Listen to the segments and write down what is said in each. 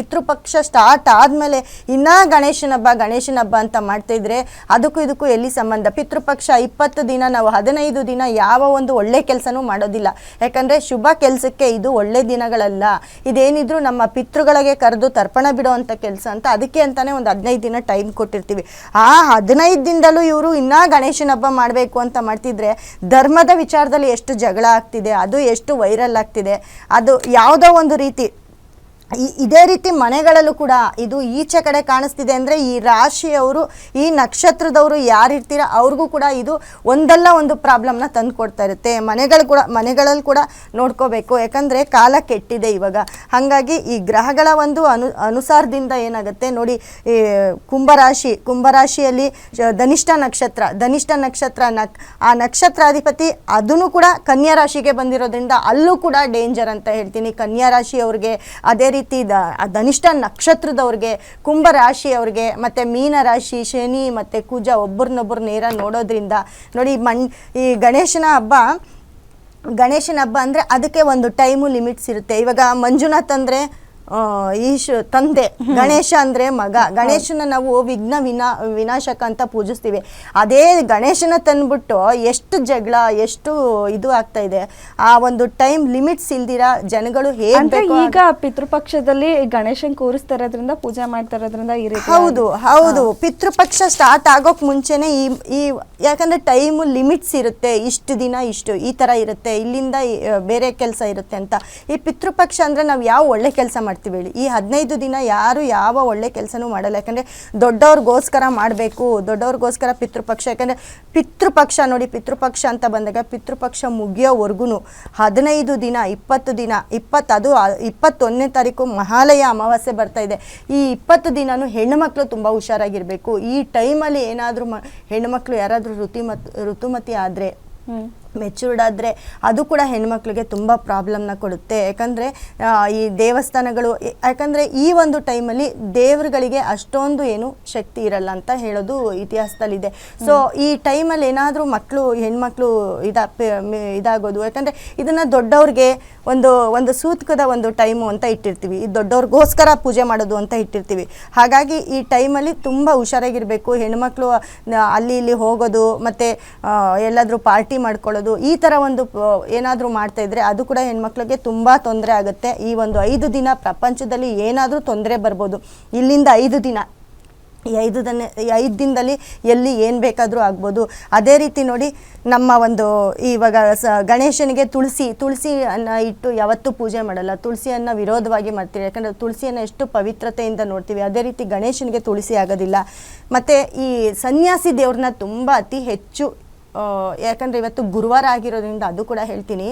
ಪಿತೃಪಕ್ಷ start ಆದಮೇಲೆ ಇನ್ನೂ ಗಣೇಶನ ಹಬ್ಬ ಗಣೇಶನ ಹಬ್ಬ ಅಂತ ಮಾಡ್ತಾ ಇದ್ರೆ ಅದಕ್ಕೂ ಇದಕ್ಕೂ ಎಲ್ಲಿ ಸಂಬಂಧ? ಪಿತೃಪಕ್ಷ ಇಪ್ಪತ್ತು ದಿನ ನಾವು ಹದಿನೈದು ದಿನ ಯಾವ ಒಂದು ಒಳ್ಳೆ ಕೆಲಸನೂ ಮಾಡೋದಿಲ್ಲ. ಯಾಕಂದರೆ ಶುಭ ಕೆಲಸಕ್ಕೆ ಇದು ಒಳ್ಳೆ ದಿನಗಳಲ್ಲ. ಇದೇನಿದ್ರು ನಮ್ಮ ಪಿತೃಗಳಿಗೆ ಕರೆದು ತರ್ಪಣ ಬಿಡೋ ಅಂತ ಕೆಲಸ ಅಂತ ಅದಕ್ಕೆ ಅಂತಾನೆ ಒಂದು ಹದಿನೈದು ದಿನ ಟೈಮ್ ಕೊಟ್ಟಿರ್ತೀವಿ. ಆ ಹದಿನೈದು ದಿನದಲ್ಲೂ ಇವರು ಇನ್ನೂ ಗಣೇಶನ ಹಬ್ಬ ಮಾಡಬೇಕು ಅಂತ ಮಾಡ್ತಿದ್ರೆ ಧರ್ಮದ ವಿಚಾರದಲ್ಲಿ ಎಷ್ಟು ಜಗಳ ಆಗ್ತಿದೆ, ಅದು ಎಷ್ಟು ವೈರಲ್ ಆಗ್ತಿದೆ, ಅದು ಯಾವುದೋ ಒಂದು ರೀತಿ ಈ- ಇದೇ ರೀತಿ ಮನೆಗಳಲ್ಲೂ ಕೂಡ ಇದು ಈಚೆ ಕಡೆ ಕಾಣಿಸ್ತಿದೆ ಅಂದರೆ ಈ ರಾಶಿಯವರು, ಈ ನಕ್ಷತ್ರದವರು ಯಾರಿರ್ತೀರ ಅವ್ರಿಗೂ ಕೂಡ ಇದು ಒಂದಲ್ಲ ಒಂದು ಪ್ರಾಬ್ಲಮ್ನ ತಂದು ಕೊಡ್ತಾ ಇರುತ್ತೆ. ಮನೆಗಳು ಕೂಡ, ಮನೆಗಳಲ್ಲಿ ಕೂಡ ನೋಡ್ಕೋಬೇಕು. ಯಾಕಂದರೆ ಕಾಲ ಕೆಟ್ಟಿದೆ ಇವಾಗ. ಹಾಗಾಗಿ ಈ ಗ್ರಹಗಳ ಒಂದು ಅನು, ಅನುಸಾರದಿಂದ ಏನಾಗುತ್ತೆ ನೋಡಿ, ಈ ಕುಂಭರಾಶಿ, ಕುಂಭರಾಶಿಯಲ್ಲಿ ಧನಿಷ್ಠ ನಕ್ಷತ್ರ ಧನಿಷ್ಠ ನಕ್ಷತ್ರ ನಕ್ ಆ ನಕ್ಷತ್ರಾಧಿಪತಿ ಅದನ್ನು ಕೂಡ ಕನ್ಯಾ ರಾಶಿಗೆ ಬಂದಿರೋದ್ರಿಂದ ಅಲ್ಲೂ ಕೂಡ ಡೇಂಜರ್ ಅಂತ ಹೇಳ್ತೀನಿ. ಕನ್ಯಾ ರಾಶಿಯವ್ರಿಗೆ ಅದೇ ದ, ಆ ಧನಿಷ್ಠ ನಕ್ಷತ್ರದವ್ರಿಗೆ ಕುಂಭ ರಾಶಿಯವ್ರಿಗೆ ಮತ್ತು ಮೀನ ರಾಶಿ ಶನಿ ಮತ್ತು ಕುಜ ಒಬ್ಬರನ್ನೊಬ್ಬರು ನೇರ ನೋಡೋದ್ರಿಂದ, ನೋಡಿ ಮಣ್, ಈ ಗಣೇಶನ ಹಬ್ಬ ಗಣೇಶನ ಹಬ್ಬ ಅಂದರೆ ಅದಕ್ಕೆ ಒಂದು ಟೈಮು ಲಿಮಿಟ್ಸ್ ಇರುತ್ತೆ. ಇವಾಗ ಮಂಜುನಾಥ್ ಅಂದರೆ ಈಶ್ ತಂದೆ ಗಣೇಶ ಅಂದ್ರೆ ಮಗ. ಗಣೇಶನ ನಾವು ವಿಘ್ನ ವಿನಾ ವಿನಾಶಕ ಅಂತ ಪೂಜಿಸ್ತೀವಿ. ಅದೇ ಗಣೇಶನ ತಂದ್ಬಿಟ್ಟು ಎಷ್ಟು ಜಗಳ ಎಷ್ಟು ಇದು ಆಗ್ತಾ ಇದೆ. ಆ ಒಂದು ಟೈಮ್ ಲಿಮಿಟ್ಸ್ ಇಲ್ದಿರ ಜನಗಳು ಹೇಗೆ ಈಗ ಪಿತೃಪಕ್ಷದಲ್ಲಿ ಗಣೇಶನ್ ಕೂರಿಸ್ತಾ ಇರೋದ್ರಿಂದ ಪೂಜೆ ಮಾಡ್ತಾ ಇರೋದ್ರಿಂದ ಈ ರೀತಿ ಹೌದು ಹೌದು. ಪಿತೃಪಕ್ಷ ಸ್ಟಾರ್ಟ್ ಆಗೋಕ್ ಮುಂಚೆನೆ ಈ ಈ ಯಾಕಂದ್ರೆ ಟೈಮ್ ಲಿಮಿಟ್ಸ್ ಇರುತ್ತೆ. ಇಷ್ಟು ದಿನ ಇಷ್ಟು ಈ ತರ ಇರುತ್ತೆ. ಇಲ್ಲಿಂದ ಬೇರೆ ಕೆಲಸ ಇರುತ್ತೆ ಅಂತ. ಈ ಪಿತೃಪಕ್ಷ ಅಂದ್ರೆ ನಾವು ಯಾವ ಒಳ್ಳೆ ಕೆಲಸ ಮಾಡ್ತೀವಿ ಹೇಳಿ. ಈ ಹದಿನೈದು ದಿನ ಯಾರು ಯಾವ ಒಳ್ಳೆ ಕೆಲಸನೂ ಮಾಡಲ್ಲ. ಯಾಕಂದರೆ ದೊಡ್ಡವ್ರಿಗೋಸ್ಕರ ಮಾಡಬೇಕು, ದೊಡ್ಡವ್ರಿಗೋಸ್ಕರ ಪಿತೃಪಕ್ಷ. ಯಾಕಂದರೆ ಪಿತೃಪಕ್ಷ ನೋಡಿ, ಪಿತೃಪಕ್ಷ ಅಂತ ಬಂದಾಗ ಪಿತೃಪಕ್ಷ ಮುಗಿಯೋವರೆಗೂ ಹದಿನೈದು ದಿನ, ಇಪ್ಪತ್ತು ದಿನ ಇಪ್ಪತ್ತು ಅದು ಆ- ಇಪ್ಪತ್ತೊಂದನೇ ತಾರೀಕು ಮಹಾಲಯ ಅಮಾವಾಸ್ಯೆ ಬರ್ತಾ ಇದೆ. ಈ ಇಪ್ಪತ್ತು ದಿನವೂ ಹೆಣ್ಣುಮಕ್ಳು ತುಂಬ ಹುಷಾರಾಗಿರಬೇಕು. ಈ ಟೈಮಲ್ಲಿ ಏನಾದರೂ ಮ, ಹೆಣ್ಣುಮಕ್ಳು ಯಾರಾದರೂ ಋತುಮತ್, ಋತುಮತಿ ಆದರೆ ಮೆಚೂರ್ಡ್ ಆದರೆ ಅದು ಕೂಡ ಹೆಣ್ಮಕ್ಳಿಗೆ ತುಂಬ ಪ್ರಾಬ್ಲಮ್ನ ಕೊಡುತ್ತೆ. ಯಾಕಂದರೆ ಈ ದೇವಸ್ಥಾನಗಳು, ಯಾಕಂದರೆ ಈ ಒಂದು ಟೈಮಲ್ಲಿ ದೇವರುಗಳಿಗೆ ಅಷ್ಟೊಂದು ಏನು ಶಕ್ತಿ ಇರಲ್ಲ ಅಂತ ಹೇಳೋದು ಇತಿಹಾಸದಲ್ಲಿದೆ. ಸೊ ಈ ಟೈಮಲ್ಲಿ ಏನಾದರೂ ಮಕ್ಕಳು ಹೆಣ್ಮಕ್ಳು ಇದ ಇದಾಗೋದು, ಯಾಕಂದರೆ ಇದನ್ನು ದೊಡ್ಡವ್ರಿಗೆ ಒಂದು ಒಂದು ಸೂತ್ಕದ ಒಂದು ಟೈಮು ಅಂತ ಇಟ್ಟಿರ್ತೀವಿ. ಈ ದೊಡ್ಡವ್ರಿಗೋಸ್ಕರ ಪೂಜೆ ಮಾಡೋದು ಅಂತ ಇಟ್ಟಿರ್ತೀವಿ. ಹಾಗಾಗಿ ಈ ಟೈಮಲ್ಲಿ ತುಂಬ ಹುಷಾರಾಗಿರಬೇಕು. ಹೆಣ್ಮಕ್ಳು ಅಲ್ಲಿ ಇಲ್ಲಿ ಹೋಗೋದು, ಮತ್ತು ಎಲ್ಲಾದರೂ ಪಾರ್ಟಿ ಮಾಡ್ಕೊಳ್ಳೋದು ಈ ಥರ ಒಂದು ಏನಾದರೂ ಮಾಡ್ತಾ ಇದ್ದರೆ ಅದು ಕೂಡ ಹೆಣ್ಮಕ್ಳಿಗೆ ತುಂಬ ತೊಂದರೆ ಆಗುತ್ತೆ. ಈ ಒಂದು ಐದು ದಿನ ಪ್ರಪಂಚದಲ್ಲಿ ಏನಾದರೂ ತೊಂದರೆ ಬರ್ಬೋದು. ಇಲ್ಲಿಂದ ಐದು ದಿನ, ಈ ಐದು ದಿನ, ಈ ಐದು ದಿನದಲ್ಲಿ ಎಲ್ಲಿ ಏನು ಬೇಕಾದರೂ ಆಗ್ಬೋದು. ಅದೇ ರೀತಿ ನೋಡಿ, ನಮ್ಮ ಒಂದು ಇವಾಗ ಸ, ಗಣೇಶನಿಗೆ ತುಳಸಿ, ತುಳಸಿಯನ್ನು ಇಟ್ಟು ಯಾವತ್ತೂ ಪೂಜೆ ಮಾಡಲ್ಲ. ತುಳಸಿಯನ್ನು ವಿರೋಧವಾಗಿ ಮಾಡ್ತೀವಿ. ಯಾಕಂದರೆ ತುಳಸಿಯನ್ನು ಎಷ್ಟು ಪವಿತ್ರತೆಯಿಂದ ನೋಡ್ತೀವಿ. ಅದೇ ರೀತಿ ಗಣೇಶನಿಗೆ ತುಳಸಿ ಆಗೋದಿಲ್ಲ. ಮತ್ತು ಈ ಸನ್ಯಾಸಿ ದೇವ್ರನ್ನ ತುಂಬ ಅತಿ ಹೆಚ್ಚು ಯಾಕಂದ್ರೆ ಇವತ್ತು ಗುರುವಾರ ಆಗಿರೋದ್ರಿಂದ ಅದು ಕೂಡ ಹೇಳ್ತೀನಿ.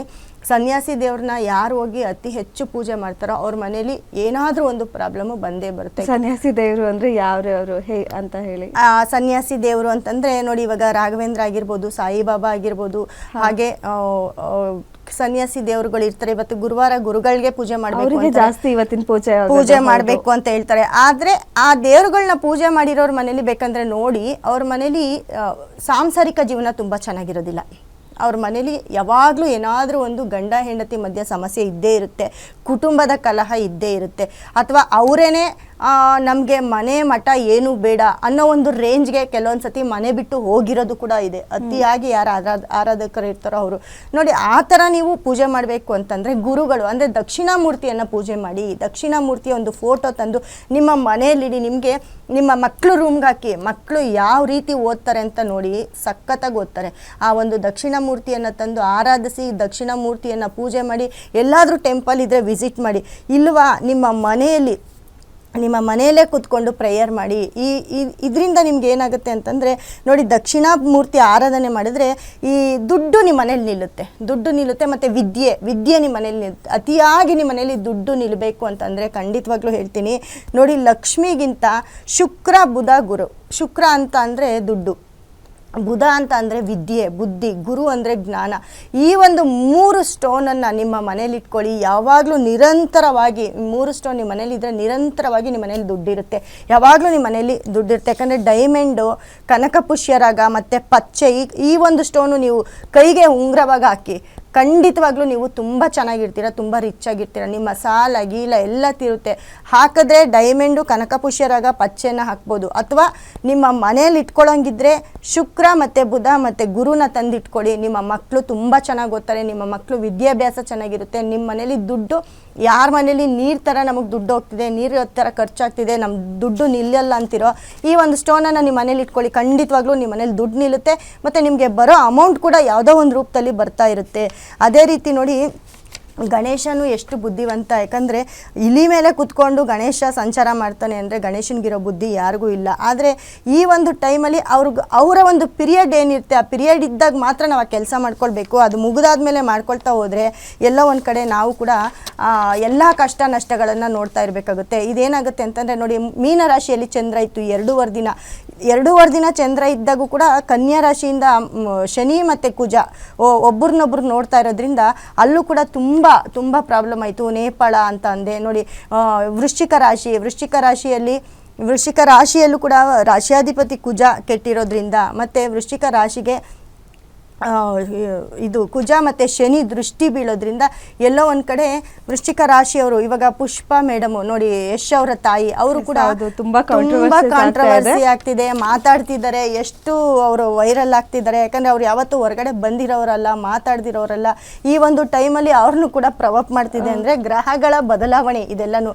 ಸನ್ಯಾಸಿ ದೇವ್ರನ್ನ ಯಾರು ಹೋಗಿ ಅತಿ ಹೆಚ್ಚು ಪೂಜೆ ಮಾಡ್ತಾರೋ ಅವ್ರ ಮನೇಲಿ ಏನಾದರೂ ಒಂದು ಪ್ರಾಬ್ಲಮ್ ಬಂದೇ ಬರುತ್ತೆ. ಸನ್ಯಾಸಿ ದೇವರು ಅಂದ್ರೆ ಯಾವ್ಯಾವ್ರು ಹೇ ಅಂತ ಹೇಳಿ. ಆ ಸನ್ಯಾಸಿ ದೇವರು ಅಂತಂದ್ರೆ ನೋಡಿ ಇವಾಗ ರಾಘವೇಂದ್ರ ಆಗಿರ್ಬೋದು ಸಾಯಿಬಾಬಾ ಆಗಿರ್ಬೋದು ಹಾಗೆ ಸನ್ಯಾಸಿ ದೇವರುಗಳು ಇರ್ತಾರೆ ಇವತ್ತು ಗುರುವಾರ ಗುರುಗಳಿಗೆ ಪೂಜೆ ಮಾಡಬೇಕು ಜಾಸ್ತಿ ಇವತ್ತಿನ ಪೂಜೆ. ಪೂಜೆ. ಮಾಡಬೇಕು ಅಂತ ಹೇಳ್ತಾರೆ ಆದ್ರೆ ಆ ದೇವರುಗಳನ್ನ ಪೂಜೆ ಮಾಡಿರೋರ್ ಮನೇಲಿ ಬೇಕಂದ್ರೆ ನೋಡಿ ಅವ್ರ ಮನೇಲಿ ಸಾಂಸಾರಿಕ ಜೀವನ ತುಂಬಾ ಚೆನ್ನಾಗಿರೋದಿಲ್ಲ ಅವ್ರ ಮನೇಲಿ ಯಾವಾಗಲೂ ಏನಾದರೂ ಒಂದು ಗಂಡ, ಹೆಂಡತಿ ಮಧ್ಯೆ ಸಮಸ್ಯೆ ಇದ್ದೇ ಇರುತ್ತೆ, ಕುಟುಂಬದ ಕಲಹ ಇದ್ದೇ ಇರುತ್ತೆ, ಅಥವಾ ಅವರೇನೆ ನಮಗೆ ಮನೆ ಮಠ ಏನು ಬೇಡ ಅನ್ನೋ ಒಂದು ರೇಂಜ್ಗೆ ಕೆಲವೊಂದು ಸತಿ ಮನೆ ಬಿಟ್ಟು ಹೋಗಿರೋದು ಕೂಡ ಇದೆ. ಅತಿಯಾಗಿ ಯಾರು ಆರಾಧ ಆರಾಧಕರು ಇರ್ತಾರೋ ಅವರು. ನೋಡಿ, ಆ ಥರ ನೀವು ಪೂಜೆ ಮಾಡಬೇಕು ಅಂತಂದರೆ ಗುರುಗಳು, ಅಂದರೆ ದಕ್ಷಿಣಾಮೂರ್ತಿಯನ್ನು ಪೂಜೆ ಮಾಡಿ, ದಕ್ಷಿಣಾಮೂರ್ತಿಯ ಒಂದು ಫೋಟೋ ತಂದು ನಿಮ್ಮ ಮನೆಯಲ್ಲಿಡಿ ನಿಮಗೆ ನಿಮ್ಮ ಮಕ್ಕಳು ರೂಮ್ಗೆ ಹಾಕಿ ಮಕ್ಕಳು ಯಾವ ರೀತಿ ಓದ್ತಾರೆ ಅಂತ ನೋಡಿ ಸಖತ್ತಾಗಿ ಓದ್ತಾರೆ. ಆ ಒಂದು ದಕ್ಷಿಣಾಮೂರ್ತಿಯನ್ನು ತಂದು ಆರಾಧಿಸಿ ದಕ್ಷಿಣಾಮೂರ್ತಿಯನ್ನು ಪೂಜೆ ಮಾಡಿ, ಎಲ್ಲಾದರೂ ಟೆಂಪಲ್ ಇದ್ದರೆ ವಿಸಿಟ್ ಮಾಡಿ, ಇಲ್ವಾ ನಿಮ್ಮ ಮನೆಯಲ್ಲಿ, ನಿಮ್ಮ ಮನೆಯಲ್ಲೇ ಕೂತ್ಕೊಂಡು ಪ್ರೇಯರ್ ಮಾಡಿ, ಈ ಇದರಿಂದ ನಿಮ್ಗೆ ಏನಾಗುತ್ತೆ ಅಂತಂದರೆ, ನೋಡಿ ದಕ್ಷಿಣ ಮೂರ್ತಿ ಆರಾಧನೆ ಮಾಡಿದ್ರೆ ಈ ದುಡ್ಡು ನಿಮ್ಮ ಮನೇಲಿ ನಿಲ್ಲುತ್ತೆ, ದುಡ್ಡು ನಿಲ್ಲುತ್ತೆ ಮತ್ತು ವಿದ್ಯೆ ವಿದ್ಯೆ ನಿಮ್ಮ ಮನೇಲಿ ನಿಲ್ಲುತ್ತೆ ಅತಿಯಾಗಿ ನಿಮ್ಮ ಮನೇಲಿ ದುಡ್ಡು ನಿಲ್ಲಬೇಕು ಅಂತಂದರೆ ಖಂಡಿತವಾಗ್ಲೂ ಹೇಳ್ತೀನಿ, ನೋಡಿ ಲಕ್ಷ್ಮಿಗಿಂತ ಶುಕ್ರ, ಬುಧ, ಗುರು, ಶುಕ್ರ ಅಂತ ಅಂದರೆ ದುಡ್ಡು. ಬುಧ ಅಂತ ಅಂದರೆ ವಿದ್ಯೆ, ಬುದ್ಧಿ, ಗುರು ಅಂದರೆ ಜ್ಞಾನ. ಈ ಒಂದು ಮೂರು ಸ್ಟೋನನ್ನು ನಿಮ್ಮ ಮನೇಲಿ ಇಟ್ಕೊಳ್ಳಿ. ಯಾವಾಗಲೂ ನಿರಂತರವಾಗಿ ಮೂರು ಸ್ಟೋನ್ ನಿಮ್ಮ ಮನೇಲಿ ಇದ್ದರೆ ನಿರಂತರವಾಗಿ ನಿಮ್ಮ ಮನೇಲಿ ದುಡ್ಡಿರುತ್ತೆ. ಯಾವಾಗಲೂ ನಿಮ್ಮ ಮನೇಲಿ ದುಡ್ಡಿರುತ್ತೆ. ಯಾಕಂದರೆ ಡೈಮಂಡು ಕನಕ ಪುಷ್ಯರಾಗ ಮತ್ತು ಪಚ್ಚೆ, ಈ ಈ ಒಂದು ಸ್ಟೋನು ನೀವು ಕೈಗೆ ಉಂಗುರವಾಗಿ ಹಾಕಿ ಖಂಡಿತವಾಗ್ಲೂ ನೀವು ತುಂಬ ಚೆನ್ನಾಗಿರ್ತೀರ, ತುಂಬ ರಿಚ್ ಆಗಿರ್ತೀರ, ನಿಮ್ಮ ಸಾಲ, ಗೀಲ ಎಲ್ಲ ತಿರುತ್ತೆ. ಹಾಕಿದ್ರೆ ಡೈಮಂಡು ಕನಕಪುಷ್ಯರಾಗ ಪಚ್ಚೆನ ಹಾಕ್ಬೋದು. ಅಥವಾ ನಿಮ್ಮ ಮನೇಲಿ ಇಟ್ಕೊಳ್ಳೋಂಗಿದ್ರೆ ಶುಕ್ರ ಮತ್ತು ಬುಧ ಮತ್ತು ಗುರುನ ತಂದಿಟ್ಕೊಳ್ಳಿ ನಿಮ್ಮ ಮಕ್ಕಳು ತುಂಬ ಚೆನ್ನಾಗಿ ಓದ್ತಾರೆ, ನಿಮ್ಮ ಮಕ್ಕಳು ವಿದ್ಯಾಭ್ಯಾಸ ಚೆನ್ನಾಗಿರುತ್ತೆ, ನಿಮ್ಮ ಮನೇಲಿ ದುಡ್ಡು ಯಾರ ಮನೇಲಿ ನೀರು ಥರ ನಮಗೆ ದುಡ್ಡು ಹೋಗ್ತಿದೆ, ನೀರು ಥರ ಖರ್ಚಾಗ್ತಿದೆ ನಮ್ಮ ದುಡ್ಡು ನಿಲ್ಲಲ್ಲ ಅಂತಿರೋ ಈ ಒಂದು ಸ್ಟೋನನ್ನು ನಿಮ್ಮ ಮನೇಲಿ ಇಟ್ಕೊಳ್ಳಿ. ಖಂಡಿತವಾಗ್ಲೂ ನಿಮ್ಮ ಮನೇಲಿ ದುಡ್ಡು ನಿಲ್ಲುತ್ತೆ, ಮತ್ತು ನಿಮಗೆ ಬರೋ ಅಮೌಂಟ್ ಕೂಡ ಯಾವುದೋ ಒಂದು ರೂಪದಲ್ಲಿ ಬರ್ತಾ ಇರುತ್ತೆ. ಅದೇ ರೀತಿ ನೋಡಿ ಗಣೇಶನು ಎಷ್ಟು ಬುದ್ಧಿವಂತ, ಯಾಕಂದರೆ ಇಲಿ ಮೇಲೆ ಕುತ್ಕೊಂಡು ಗಣೇಶ ಸಂಚಾರ ಮಾಡ್ತಾನೆ ಅಂದರೆ ಗಣೇಶನಿಗಿರೋ ಬುದ್ಧಿ ಯಾರಿಗೂ ಇಲ್ಲ. ಆದರೆ ಈ ಒಂದು ಟೈಮಲ್ಲಿ ಅವ್ರಿಗೆ, ಅವರ ಒಂದು ಪಿರಿಯಡ್ ಏನಿರುತ್ತೆ, ಆ ಪಿರಿಯಡ್ ಇದ್ದಾಗ ಮಾತ್ರ ನಾವು ಆ ಕೆಲಸ ಮಾಡ್ಕೊಳ್ಬೇಕು, ಅದು ಮುಗಿದಾದ್ಮೇಲೆ ಮಾಡ್ಕೊಳ್ತಾ ಹೋದರೆ ಎಲ್ಲ ಒಂದು ಕಡೆ ನಾವು ಕೂಡ ಎಲ್ಲ ಕಷ್ಟ ನಷ್ಟಗಳನ್ನು ನೋಡ್ತಾ ಇರಬೇಕಾಗುತ್ತೆ. ಇದೇನಾಗುತ್ತೆ ಅಂತಂದರೆ ನೋಡಿ ಮೀನ ರಾಶಿಯಲ್ಲಿ ಚಂದ್ರ ಇತ್ತು ಎರಡೂವರೆ ದಿನ. ಎರಡೂವರೆ ದಿನ ಚಂದ್ರ ಇದ್ದಾಗೂ ಕೂಡ ಕನ್ಯಾ ರಾಶಿಯಿಂದ ಶನಿ ಮತ್ತು ಕುಜ ಒಬ್ಬರನ್ನೊಬ್ರು ನೋಡ್ತಾ ಇರೋದ್ರಿಂದ ಅಲ್ಲೂ ಕೂಡ ತುಂಬ ತುಂಬ ಪ್ರಾಬ್ಲಮ್ ಆಯಿತು. ನೇಪಾಳ ಅಂತ ಅಂದೆ. ನೋಡಿ ವೃಶ್ಚಿಕ ರಾಶಿ, ವೃಶ್ಚಿಕ ರಾಶಿಯಲ್ಲಿ, ವೃಶ್ಚಿಕ ರಾಶಿಯಲ್ಲೂ ಕೂಡ ರಾಶಿಯಾಧಿಪತಿ ಕುಜ ಕೆಟ್ಟಿರೋದ್ರಿಂದ ಮತ್ತು ವೃಶ್ಚಿಕ ರಾಶಿಗೆ ಇದು ಕುಜ ಮತ್ತು ಶನಿ ದೃಷ್ಟಿ ಬೀಳೋದ್ರಿಂದ ಎಲ್ಲೋ ಒಂದು ಕಡೆ ವೃಶ್ಚಿಕ ರಾಶಿಯವರು ಇವಾಗ ಪುಷ್ಪ ಮೇಡಮ್ ನೋಡಿ ಯಶ್ ಅವರ ತಾಯಿ ಅವರು ಕೂಡ ತುಂಬಾ ತುಂಬಾ ಕಾಂಟ್ರವರ್ಸಿ ಆಗ್ತಿದೆ ಮಾತಾಡ್ತಿದ್ದಾರೆ ಎಷ್ಟು ಅವರು ವೈರಲ್ ಆಗ್ತಿದ್ದಾರೆ ಯಾಕಂದ್ರೆ ಅವ್ರು ಯಾವತ್ತೂ ಹೊರಗಡೆ ಬಂದಿರೋರಲ್ಲ ಮಾತಾಡ್ದಿರೋರಲ್ಲ ಈ ಒಂದು ಟೈಮಲ್ಲಿ ಅವ್ರನ್ನೂ ಕೂಡ ಪ್ರವಪ್ ಮಾಡ್ತಿದೆ ಅಂದ್ರೆ ಗ್ರಹಗಳ ಬದಲಾವಣೆ ಇದೆಲ್ಲನೂ.